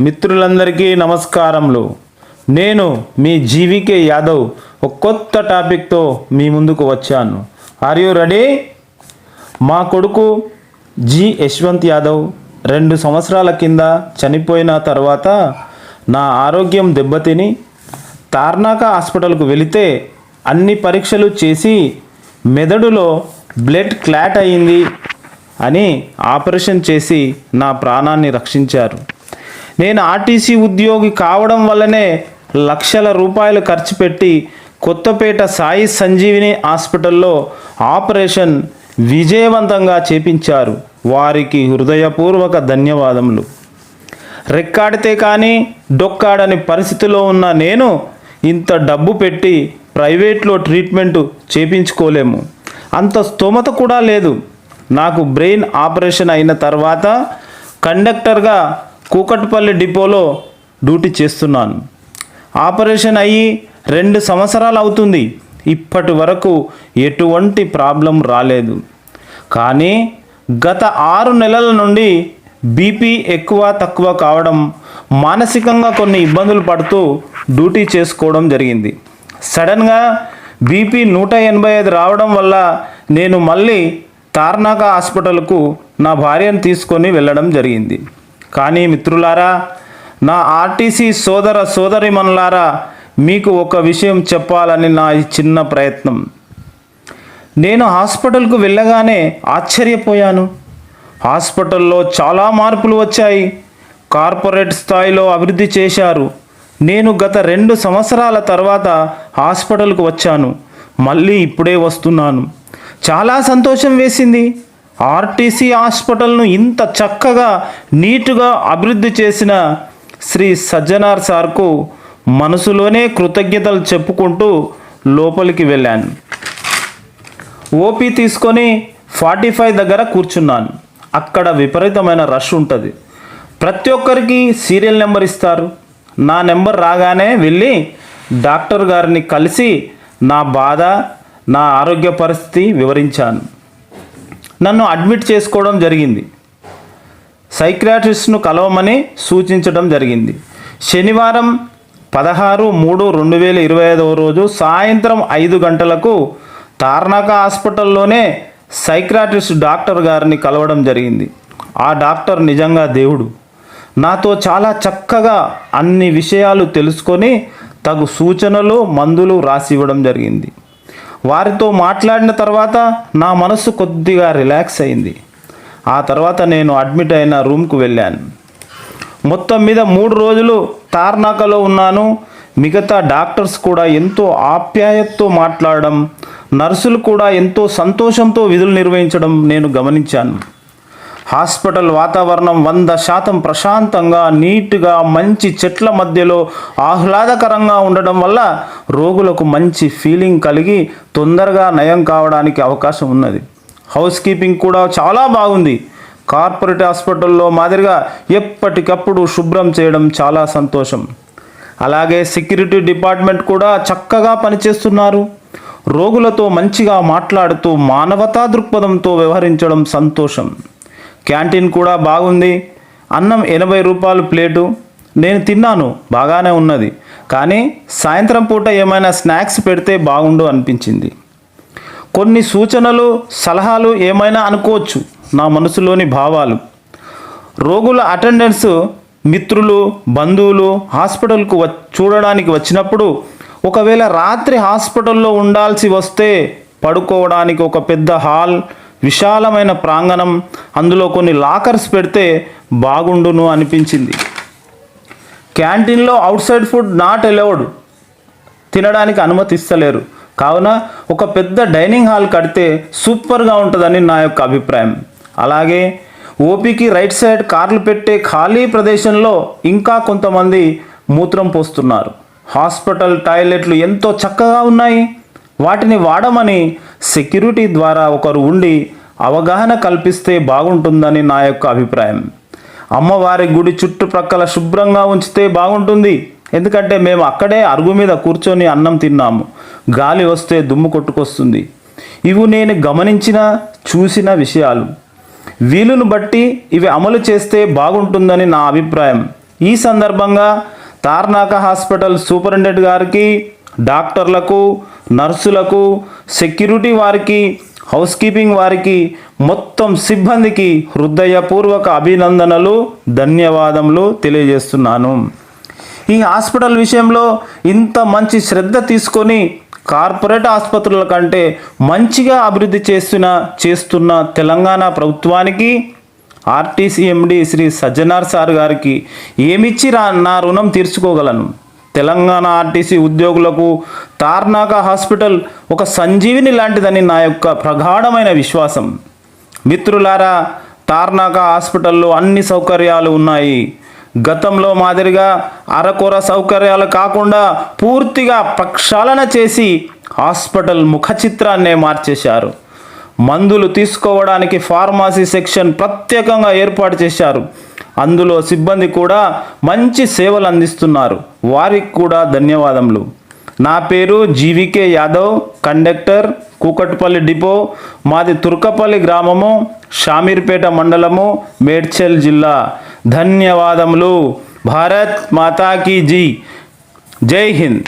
మిత్రులందరికీ నమస్కారములు. నేను మీ జీవికే యాదవ్ ఒక కొత్త టాపిక్తో మీ ముందుకు వచ్చాను. ఆర్ యూ రెడీ మా కొడుకు జి. యశ్వంత్ యాదవ్ రెండు సంవత్సరాల కింద చనిపోయిన తర్వాత నా ఆరోగ్యం దెబ్బతిని తార్నాక హాస్పిటల్కు వెళితే అన్ని పరీక్షలు చేసి మెదడులో బ్లడ్ క్లాట్ అయింది అని ఆపరేషన్ చేసి నా ప్రాణాన్ని రక్షించారు. నేను ఆర్టీసీ ఉద్యోగి కావడం వల్లనే లక్షల రూపాయలు ఖర్చు పెట్టి కొత్తపేట సాయి సంజీవిని హాస్పిటల్లో ఆపరేషన్ విజయవంతంగా చేపించారు. వారికి హృదయపూర్వక ధన్యవాదములు. రెక్కాడితే కానీ డొక్కాడని పరిస్థితిలో ఉన్న నేను ఇంత డబ్బు పెట్టి ప్రైవేట్లో ట్రీట్మెంట్ చేపించుకోలేము. అంత స్తోమత కూడా లేదు. నాకు బ్రెయిన్ ఆపరేషన్ అయిన తర్వాత కండక్టర్గా కూకట్పల్లి డిపోలో డ్యూటీ చేస్తున్నాను. ఆపరేషన్ అయ్యి రెండు సంవత్సరాలు అవుతుంది. ఇప్పటి వరకు ఎటువంటి ప్రాబ్లం రాలేదు. కానీ గత ఆరు నెలల నుండి బీపీ ఎక్కువ తక్కువ కావడం మానసికంగా కొన్ని ఇబ్బందులు పడుతూ డ్యూటీ చేసుకోవడం జరిగింది. సడన్గా బీపీ నూట ఎనభై ఐదు రావడం వల్ల నేను మళ్ళీ తార్నాక హాస్పిటల్కు నా భార్యను తీసుకొని వెళ్ళడం జరిగింది. కానీ మిత్రులారా నా ఆర్టీసీ సోదర సోదరిమనులారా మీకు ఒక విషయం చెప్పాలని నా ఈ చిన్న ప్రయత్నం. నేను హాస్పిటల్కు వెళ్ళగానే ఆశ్చర్యపోయాను. హాస్పిటల్లో చాలా మార్పులు వచ్చాయి. కార్పొరేట్ స్థాయిలో అభివృద్ధి చేశారు. నేను గత రెండు సంవత్సరాల తర్వాత హాస్పిటల్కు వచ్చాను. మళ్ళీ ఇప్పుడే వస్తున్నాను. చాలా సంతోషం వేసింది. ఆర్టీసీ హాస్పిటల్ను ఇంత చక్కగా నీటుగా అభివృద్ధి చేసిన శ్రీ సజ్జనార్ సార్కు మనసులోనే కృతజ్ఞతలు చెప్పుకుంటూ లోపలికి వెళ్ళాను. ఓపీ తీసుకొని ఫార్టీ ఫైవ్ దగ్గర కూర్చున్నాను. అక్కడ విపరీతమైన రష్ ఉంటుంది. ప్రతి ఒక్కరికి సీరియల్ నెంబర్ ఇస్తారు. నా నెంబర్ రాగానే వెళ్ళి డాక్టర్ గారిని కలిసి నా బాధ నా ఆరోగ్య పరిస్థితి వివరించాను. నన్ను అడ్మిట్ చేసుకోవడం జరిగింది. సైక్రాటిస్ట్ను కలవమని సూచించడం జరిగింది. శనివారం పదహారు మూడు రెండు వేల ఇరవై ఐదవ రోజు సాయంత్రం ఐదు గంటలకు తార్నాక హాస్పిటల్లోనే సైక్రాటిస్ట్ డాక్టర్ గారిని కలవడం జరిగింది. ఆ డాక్టర్ నిజంగా దేవుడు. నాతో చాలా చక్కగా అన్ని విషయాలు తెలుసుకొని తగు సూచనలు మందులు రాసి ఇవ్వడం జరిగింది. వారితో మాట్లాడిన తర్వాత నా మనసు కొద్దిగా రిలాక్స్ అయింది. ఆ తర్వాత నేను అడ్మిట్ అయిన రూమ్కు వెళ్ళాను. మొత్తం మీద మూడు రోజులు తార్నాకలో ఉన్నాను. మిగతా డాక్టర్స్ కూడా ఎంతో ఆప్యాయతతో మాట్లాడడం నర్సులు కూడా ఎంతో సంతోషంతో విధులు నిర్వహించడం నేను గమనించాను. హాస్పిటల్ వాతావరణం వంద శాతం ప్రశాంతంగా నీట్గా మంచి చెట్ల మధ్యలో ఆహ్లాదకరంగా ఉండడం వల్ల రోగులకు మంచి ఫీలింగ్ కలిగి తొందరగా నయం కావడానికి అవకాశం ఉన్నది. హౌస్ కీపింగ్ కూడా చాలా బాగుంది. కార్పొరేట్ హాస్పిటల్లో మాదిరిగా ఎప్పటికప్పుడు శుభ్రం చేయడం చాలా సంతోషం. అలాగే సెక్యూరిటీ డిపార్ట్మెంట్ కూడా చక్కగా పనిచేస్తున్నారు. రోగులతో మంచిగా మాట్లాడుతూ మానవతా దృక్పథంతో వ్యవహరించడం సంతోషం. క్యాంటీన్ కూడా బాగుంది. అన్నం ఎనభై రూపాయలు ప్లేటు. నేను తిన్నాను బాగానే ఉన్నది. కానీ సాయంత్రం పూట ఏమైనా స్నాక్స్ పెడితే బాగుండు అనిపించింది. కొన్ని సూచనలు సలహాలు ఏమైనా అనుకోవచ్చు నా మనసులోని భావాలు. రోగుల అటెండెన్స్ మిత్రులు బంధువులు హాస్పిటల్కు వ చూడడానికి వచ్చినప్పుడు ఒకవేళ రాత్రి హాస్పిటల్లో ఉండాల్సి వస్తే పడుకోవడానికి ఒక పెద్ద హాల్ విశాలమైన ప్రాంగణం అందులో కొన్ని లాకర్స్ పెడితే బాగుండును అనిపించింది. క్యాంటీన్లో outside food not allowed. తినడానికి అనుమతిస్తలేరు. కావున ఒక పెద్ద డైనింగ్ హాల్ కడితే సూపర్గా ఉంటుందని నా యొక్క అభిప్రాయం. అలాగే ఓపీకి రైట్ సైడ్ కార్లు పెట్టే ఖాళీ ప్రదేశంలో ఇంకా కొంతమంది మూత్రం పోస్తున్నారు. హాస్పిటల్ టాయిలెట్లు ఎంతో చక్కగా ఉన్నాయి. వాటిని వాడమని సెక్యూరిటీ ద్వారా ఒకరు ఉండి అవగాహన కల్పిస్తే బాగుంటుందని నా యొక్క అభిప్రాయం. అమ్మవారి గుడి చుట్టుప్రక్కల శుభ్రంగా ఉంచితే బాగుంటుంది. ఎందుకంటే మేము అక్కడే అరుగు మీద కూర్చొని అన్నం తిన్నాము. గాలి వస్తే దుమ్ము కొట్టుకొస్తుంది. ఇవి నేను గమనించిన చూసిన విషయాలు. వీలును బట్టి ఇవి అమలు చేస్తే బాగుంటుందని నా అభిప్రాయం. ఈ సందర్భంగా తార్నాక హాస్పిటల్ సూపరింటెండెంట్ గారికి డాక్టర్లకు నర్సులకు సెక్యూరిటీ వారికి హౌస్ కీపింగ్ వారికి మొత్తం సిబ్బందికి హృదయపూర్వక అభినందనలు ధన్యవాదములు తెలియజేస్తున్నాను. ఈ హాస్పిటల్ విషయంలో ఇంత మంచి శ్రద్ధ తీసుకొని కార్పొరేట్ ఆసుపత్రుల కంటే మంచిగా అభివృద్ధి చేస్తున్న చేస్తున్న తెలంగాణ ప్రభుత్వానికి RTC MD Shri Sajjanar sir గారికి ఏమిచ్చి నా రుణం తీర్చుకోగలను? తెలంగాణ ఆర్టీసీ ఉద్యోగులకు తార్నాక హాస్పిటల్ ఒక సంజీవిని లాంటిదని నా యొక్క ప్రగాఢమైన విశ్వాసం. మిత్రులారా తార్నాక హాస్పిటల్లో అన్ని సౌకర్యాలు ఉన్నాయి. గతంలో మాదిరిగా అరకొర సౌకర్యాలు కాకుండా పూర్తిగా ప్రక్షాళన చేసి హాస్పిటల్ ముఖ చిత్రాన్నే మార్చేశారు. మందులు తీసుకోవడానికి ఫార్మసీ సెక్షన్ ప్రత్యేకంగా ఏర్పాటు చేశారు. అందులో సిబ్బంది కూడా మంచి సేవలు అందిస్తున్నారు. వారికి కూడా ధన్యవాదములు. నా పేరు GVK Yadav conductor Kukatpally depot మాది తుర్కపల్లి గ్రామము షామీర్పేట మండలము మేడ్చల్ జిల్లా. ధన్యవాదములు. భారత్ మాతాకి జీ. జై హింద్.